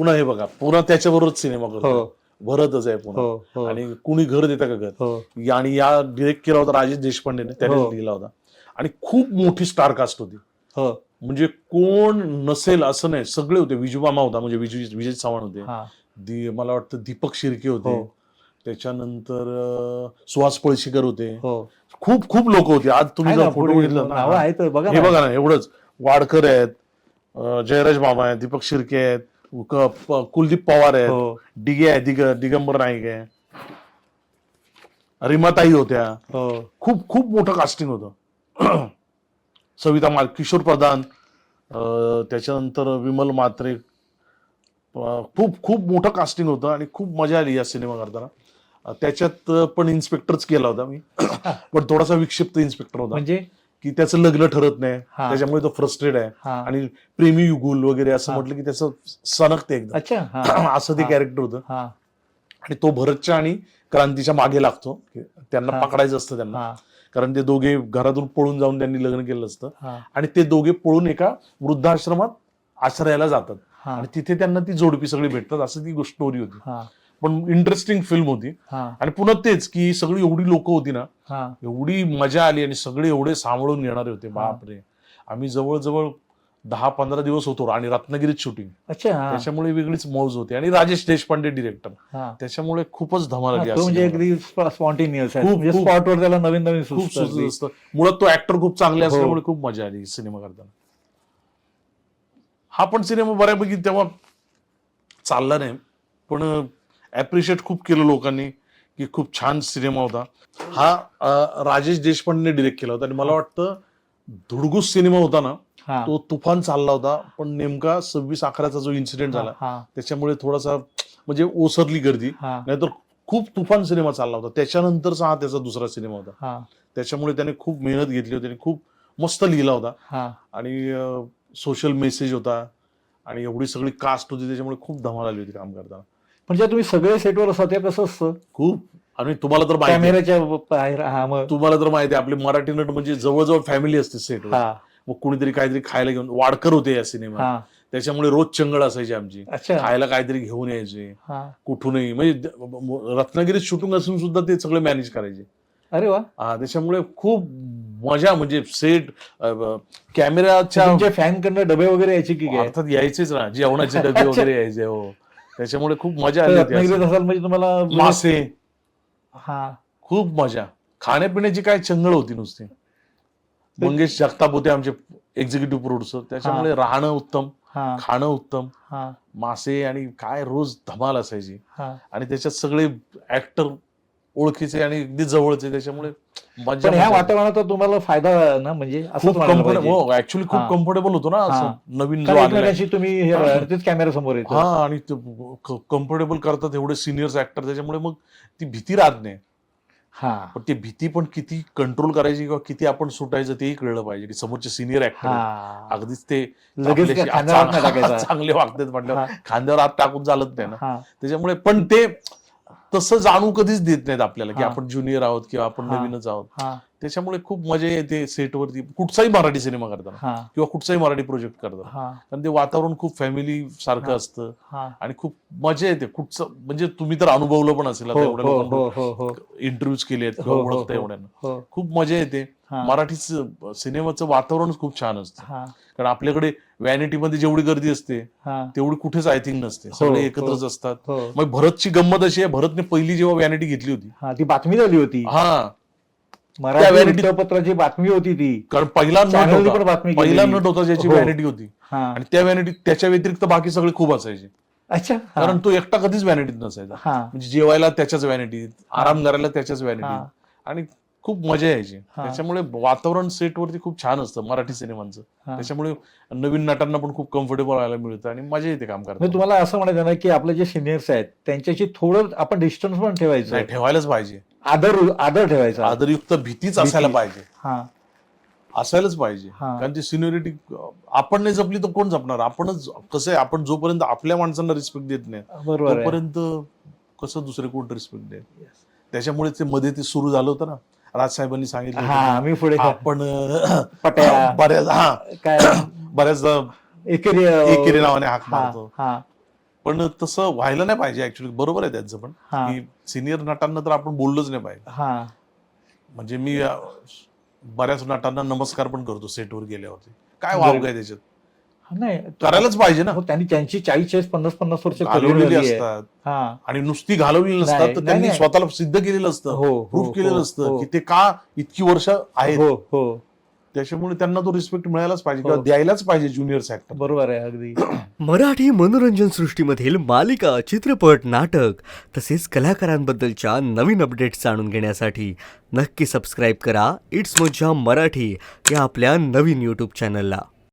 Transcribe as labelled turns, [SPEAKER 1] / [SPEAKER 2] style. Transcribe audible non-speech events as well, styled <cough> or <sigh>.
[SPEAKER 1] पुन्हा हे बघा पुन्हा त्याच्याबरोबरच सिनेमा
[SPEAKER 2] हो.
[SPEAKER 1] करतो भरतच आहे
[SPEAKER 2] हो
[SPEAKER 1] पुन्हा.
[SPEAKER 2] हो
[SPEAKER 1] आणि कुणी घर देतं का घर?
[SPEAKER 2] हो.
[SPEAKER 1] आणि या डिरेक्ट केला होता राजेश देशपांडेने त्याने
[SPEAKER 2] हो.
[SPEAKER 1] लिहिला होता. आणि खूप मोठी स्टार कास्ट होती.
[SPEAKER 2] हो.
[SPEAKER 1] म्हणजे कोण नसेल असं नाही सगळे होते. विजू मामा होता म्हणजे विजय विजय चव्हाण होते.
[SPEAKER 2] हा.
[SPEAKER 1] मला वाटतं दीपक शिर्के होते.
[SPEAKER 2] हो.
[SPEAKER 1] त्याच्यानंतर सुहास पळशीकर होते.
[SPEAKER 2] हो.
[SPEAKER 1] खूप खूप लोक होते. आज तुम्ही जर फोटो बघितला हे. बघा ना एवढंच. वाडकर आहेत जयराज मामा आहेत दीपक शिर्के आहेत. कुलदीप पवार आहेत.
[SPEAKER 2] हो.
[SPEAKER 1] डिगे आहे दिग दिगंबर नाईक आहे. रिमाताई होत्या.
[SPEAKER 2] हो.
[SPEAKER 1] खूप खूप मोठं कास्टिंग होतं. <clears throat> सविता माल किशोर प्रधान त्याच्यानंतर विमल म्हात्रे अं, खूप खूप मोठं कास्टिंग होतं आणि खूप मजा आली या सिनेमा करताना. त्याच्यात पण इन्स्पेक्टरच केला होता मी. <clears throat> पण थोडासा विक्षिप्त इन्स्पेक्टर होता.
[SPEAKER 2] म्हणजे?
[SPEAKER 1] की त्याचं लग्न ठरत नाही.
[SPEAKER 2] हा.
[SPEAKER 1] त्याच्यामुळे तो फ्रस्ट्रेट आहे.
[SPEAKER 2] हा.
[SPEAKER 1] आणि प्रेमी युगुल वगैरे असं
[SPEAKER 2] हा.
[SPEAKER 1] म्हटलं की त्याचं सनकते एकदम.
[SPEAKER 2] अच्छा हा. <clears throat>
[SPEAKER 1] असं ते
[SPEAKER 2] हा.
[SPEAKER 1] कॅरेक्टर होतं.
[SPEAKER 2] हा.
[SPEAKER 1] आणि तो भरतच्या आणि क्रांतीच्या मागे लागतो. त्यांना
[SPEAKER 2] हा.
[SPEAKER 1] पकडायचं असतं त्यांना.
[SPEAKER 2] हा.
[SPEAKER 1] कारण ते दोघे घरातून पळून जाऊन त्यांनी लग्न केलं असतं.
[SPEAKER 2] हा.
[SPEAKER 1] आणि ते दोघे पळून एका वृद्धाश्रमात आश्रयाला जातात.
[SPEAKER 2] हा.
[SPEAKER 1] आणि तिथे त्यांना ती जोडपी सगळी भेटतात. असं ती स्टोरी होती.
[SPEAKER 2] हा.
[SPEAKER 1] पण इंटरेस्टिंग फिल्म होती.
[SPEAKER 2] हा.
[SPEAKER 1] आणि पुन्हा तेच की सगळी एवढी लोक होती ना
[SPEAKER 2] हा.
[SPEAKER 1] एवढी मजा आली आणि सगळे एवढे सांभाळून घेणारे होते. बापरे. आम्ही जवळजवळ दहा पंधरा दिवस होतो आणि रत्नागिरीत शूटिंग
[SPEAKER 2] अच्छा हा.
[SPEAKER 1] त्याच्यामुळे वेगळीच मौज होती. आणि राजेश देशपांडे डिरेक्टर
[SPEAKER 2] हा.
[SPEAKER 1] त्याच्यामुळे खूपच धमाल
[SPEAKER 2] हा, तो म्हणजे
[SPEAKER 1] सिनेमाला.
[SPEAKER 2] अगदी स्पॉन्टेनियस आहे.
[SPEAKER 1] खूप-
[SPEAKER 2] म्हणजे
[SPEAKER 1] खूप-
[SPEAKER 2] स्पॉटवर त्याला नवीन नवीन
[SPEAKER 1] खूप
[SPEAKER 2] सुचतं
[SPEAKER 1] सुचत
[SPEAKER 2] अगदी.
[SPEAKER 1] असतं मुळात तो ऍक्टर खूप चांगले
[SPEAKER 2] हो.
[SPEAKER 1] असल्यामुळे खूप मजा आली सिनेमा करताना. हा पण सिनेमा बऱ्यापैकी तेव्हा चालला नाही. पण ऍप्रिशिएट खूप केलं लोकांनी की खूप छान सिनेमा होता. हा राजेश देशपांडेने डिरेक्ट केला होता. आणि मला वाटतं धुडगूस सिनेमा होता ना तो तुफान चालला होता. पण नेमका सव्वीस अकराचा जो इन्सिडेंट झाला त्याच्यामुळे थोडासा म्हणजे ओसरली गर्दी. नाहीतर खूप तुफान सिनेमा चालला होता. त्याच्यानंतरचा हा त्याचा दुसरा सिनेमा होता. त्याच्यामुळे त्याने खूप मेहनत घेतली होती आणि खूप मस्त लिहिला होता. आणि सोशल मेसेज होता. आणि एवढी सगळी कास्ट होती त्याच्यामुळे खूप धमाल आली होती काम करताना.
[SPEAKER 2] म्हणजे तुम्ही सगळे सेटवर असतात ते कसं असतं?
[SPEAKER 1] खूप. आणि तुम्हाला तर माहिती आहे-
[SPEAKER 2] कॅमेऱ्याच्या बाहेर हा मग.
[SPEAKER 1] तुम्हाला तर माहिती आहे आपली मराठी नट म्हणजे जवळजवळ फॅमिली असते सेटवर
[SPEAKER 2] हा.
[SPEAKER 1] मग कुणीतरी काहीतरी खायला घेऊन वाडकर होते या सिनेमात
[SPEAKER 2] हा.
[SPEAKER 1] त्याच्यामुळे रोज चंगळ असायची आमची.
[SPEAKER 2] अच्छा.
[SPEAKER 1] खायला काहीतरी घेऊन यायचे.
[SPEAKER 2] हा.
[SPEAKER 1] कुठूनही. म्हणजे द- रत्नागिरीत शूटिंग असून सुद्धा ते सगळे मॅनेज करायचे.
[SPEAKER 2] अरे वा.
[SPEAKER 1] हा, त्याच्यामुळे खूप मजा म्हणजे सेट कॅमेराच्या
[SPEAKER 2] तुमच्या फॅन कडनं डबे वगैरे यायचे की काय?
[SPEAKER 1] अर्थात यायचेच ना. जेवणाचे डबे वगैरे यायचे हो. त्याच्यामुळे खूप मजा आली.
[SPEAKER 2] असाल म्हणजे तुम्हाला
[SPEAKER 1] मासे.
[SPEAKER 2] हा.
[SPEAKER 1] खूप मजा. खाण्यापिण्याची काय चंगळ होती नुसती. मंगेश जगताप होते आमचे एक्झिक्युटिव्ह प्रोड्युसर त्याच्यामुळे राहणं उत्तम
[SPEAKER 2] हा.
[SPEAKER 1] खाणं उत्तम.
[SPEAKER 2] हा.
[SPEAKER 1] मासे आणि काय रोज धमाल असायची.
[SPEAKER 2] हा.
[SPEAKER 1] आणि त्याच्यात सगळे ऍक्टर ओळखीचे आणि अगदी जवळचे त्याच्यामुळे मजा
[SPEAKER 2] पण ह्या. वातावरणाचा तुम्हाला फायदा ना म्हणजे असंच
[SPEAKER 1] खूप
[SPEAKER 2] म्हणायला
[SPEAKER 1] कम्फर्टेबल
[SPEAKER 2] पाहिजे.
[SPEAKER 1] हो ऍक्च्युली खूप
[SPEAKER 2] हा.
[SPEAKER 1] कम्फर्टेबल होतो ना
[SPEAKER 2] हा.
[SPEAKER 1] असं नवीन जो
[SPEAKER 2] कारण
[SPEAKER 1] आलेला आहे.
[SPEAKER 2] एकमेकांशी तुम्ही हे तेच कॅमेरा समोर येतो
[SPEAKER 1] हा आणि कम्फर्टेबल करतात एवढे सिनियर्स ऍक्टर त्याच्यामुळे मग ती भीती राहत नाही
[SPEAKER 2] हा
[SPEAKER 1] पण ती भीती पण किती कंट्रोल करायची किंवा किती आपण सुटायचं तेही कळलं पाहिजे की समोरचे सिनियर ऍक्टर
[SPEAKER 2] हा
[SPEAKER 1] अगदीच ते
[SPEAKER 2] लगेच
[SPEAKER 1] आपल्याशी
[SPEAKER 2] खांद्यावर हात नाही
[SPEAKER 1] चांग-
[SPEAKER 2] टाकायचा.
[SPEAKER 1] चांगले वागतात म्हटल्यावर
[SPEAKER 2] हा.
[SPEAKER 1] खांद्यावर हात टाकून चालत नाही ना
[SPEAKER 2] हा
[SPEAKER 1] त्याच्यामुळे पण ते तसं जाणू कधीच देत नाहीत आपल्याला की
[SPEAKER 2] हा.
[SPEAKER 1] आपण ज्युनियर आहोत किंवा आपण
[SPEAKER 2] हा.
[SPEAKER 1] नवीनच आहोत.
[SPEAKER 2] हा.
[SPEAKER 1] त्याच्यामुळे खूप मजा येते सेटवरती. कुठचाही मराठी सिनेमा करताना
[SPEAKER 2] हा.
[SPEAKER 1] किंवा कुठचाही मराठी प्रोजेक्ट करताना.
[SPEAKER 2] हा.
[SPEAKER 1] कारण ते वातावरण खूप फॅमिली सारखं
[SPEAKER 2] हा.
[SPEAKER 1] असतं
[SPEAKER 2] हा.
[SPEAKER 1] आणि खूप मजा येते. कुठचं म्हणजे तुम्ही तर अनुभवलं पण असेल आता
[SPEAKER 2] हो
[SPEAKER 1] एवढ्या
[SPEAKER 2] हो
[SPEAKER 1] लोकांना
[SPEAKER 2] हो हो हो.
[SPEAKER 1] इंटरव्ह्यूज केले आहेत किंवा
[SPEAKER 2] हो, हो,
[SPEAKER 1] ओळखता
[SPEAKER 2] हो.
[SPEAKER 1] एवढ्यांना.
[SPEAKER 2] हो.
[SPEAKER 1] खूप मजा येते.
[SPEAKER 2] हा.
[SPEAKER 1] मराठीचं सिनेमाचं वातावरणच खूप छान असतं.
[SPEAKER 2] हा.
[SPEAKER 1] कारण आपल्याकडे व्हॅनिटी मध्ये जेवढी गर्दी असते
[SPEAKER 2] हा.
[SPEAKER 1] तेवढी कुठेच आय थिंक नसते. सगळे
[SPEAKER 2] हो.
[SPEAKER 1] एकत्रच असतात.
[SPEAKER 2] हो.
[SPEAKER 1] मग भरतची गंमत अशी आहे भरतने पहिली जेव्हा व्हॅनिटी घेतली होती.
[SPEAKER 2] हा ती बातमी झाली होती.
[SPEAKER 1] हा.
[SPEAKER 2] मराठी वृत्तपत्राची बातमी होती ती.
[SPEAKER 1] कारण पहिला नट. पहिला नट होता ज्याची
[SPEAKER 2] हो.
[SPEAKER 1] व्हॅनिटी होती.
[SPEAKER 2] हा.
[SPEAKER 1] आणि त्या व्हॅनिटी त्याच्या व्यतिरिक्त बाकी सगळे खूप असायचे.
[SPEAKER 2] अच्छा. हा.
[SPEAKER 1] कारण तो एकटा कधीच व्हॅनिटीत नसायचा.
[SPEAKER 2] हा.
[SPEAKER 1] म्हणजे जेवायला त्याच्याच व्हॅनिटीत आराम करायला त्याच्याच
[SPEAKER 2] हा.
[SPEAKER 1] व्हॅनिटीत आणि खूप मजा यायची.
[SPEAKER 2] हा.
[SPEAKER 1] त्याच्यामुळे वातावरण सेटवरती खूप छान असतं मराठी सिनेमांचं.
[SPEAKER 2] हा.
[SPEAKER 1] त्याच्यामुळे नवीन नटांना पण खूप कम्फर्टेबल व्हायला मिळतं आणि मजा येते काम
[SPEAKER 2] म्हणजे
[SPEAKER 1] करताना.
[SPEAKER 2] तुम्हाला असं म्हणायचं ना की आपले जे सिनियर्स आहेत त्यांच्याशी थोडं आपण डिस्टन्स पण
[SPEAKER 1] नाही
[SPEAKER 2] ठेवायचं
[SPEAKER 1] ठेवायलाच पाहिजे.
[SPEAKER 2] आदर आदर ठेवायचा.
[SPEAKER 1] आदरयुक्त भीतीच असायला
[SPEAKER 2] भीती.
[SPEAKER 1] पाहिजे.
[SPEAKER 2] हा.
[SPEAKER 1] असायलाच पाहिजे.
[SPEAKER 2] हा.
[SPEAKER 1] कारण ती सिनियरिटी आपण नाही जपली तर कोण जपणार? आपणच कसं आहे? आपण जोपर्यंत आपल्या माणसांना रिस्पेक्ट देत नाही
[SPEAKER 2] बरोबर आहे.
[SPEAKER 1] तोपर्यंत कसं दुसरे कोण रिस्पेक्ट देत त्याच्यामुळे ते मध्ये ते सुरू झालं होतं ना. राजसाहेबांनी सांगितलं
[SPEAKER 2] हा मी पुढे
[SPEAKER 1] आपण
[SPEAKER 2] पट्या <clears throat>
[SPEAKER 1] बऱ्याच हा <clears throat>
[SPEAKER 2] काय? <clears throat>
[SPEAKER 1] बऱ्याचदा
[SPEAKER 2] एकेरी
[SPEAKER 1] एकेरी नावाने हाक
[SPEAKER 2] हा
[SPEAKER 1] मारतो. पण तसं व्हायला नाही पाहिजे ऍक्च्युली बरोबर आहे त्यांचं पण. की सिनियर नटांना तर आपण बोललोच नाही पाहिजे. म्हणजे मी बऱ्याच नटांना नमस्कार पण करतो सेटवर गेल्यावरती. काय वाव काय त्याच्यात?
[SPEAKER 2] नाही
[SPEAKER 1] करायलाच पाहिजे ना.
[SPEAKER 2] हो, त्यांनी त्यांची चाळीस चाळीस पन्नास पन्नास वर्ष
[SPEAKER 1] घालवलेली
[SPEAKER 2] आहे.
[SPEAKER 1] असतात.
[SPEAKER 2] हा.
[SPEAKER 1] आणि नुसती घालवलेली
[SPEAKER 2] नाही,
[SPEAKER 1] नसतात तर त्यांनी
[SPEAKER 2] नाही.
[SPEAKER 1] स्वतःला सिद्ध केलेलं असतं
[SPEAKER 2] हो हो,
[SPEAKER 1] प्रूफ केलेलं
[SPEAKER 2] हो,
[SPEAKER 1] असतं
[SPEAKER 2] हो,
[SPEAKER 1] की ते का इतकी वर्ष आहेत.
[SPEAKER 2] हो हो.
[SPEAKER 1] त्याच्यामुळे त्यांना तो रिस्पेक्ट मिळायलाच पाहिजे किंवा
[SPEAKER 2] हो.
[SPEAKER 1] द्यायलाच पाहिजे ज्युनियर ऍक्टर
[SPEAKER 2] बरोबर आहे अगदी. <clears throat>
[SPEAKER 3] मराठी मनोरंजन सृष्टीमधील मालिका चित्रपट नाटक तसेच कलाकारांबद्दलच्या नवीन अपडेट्स जाणून घेण्यासाठी नक्की सबस्क्राईब करा. इट्स मज्जा मराठी या आपल्या नवीन यूट्यूब चॅनलला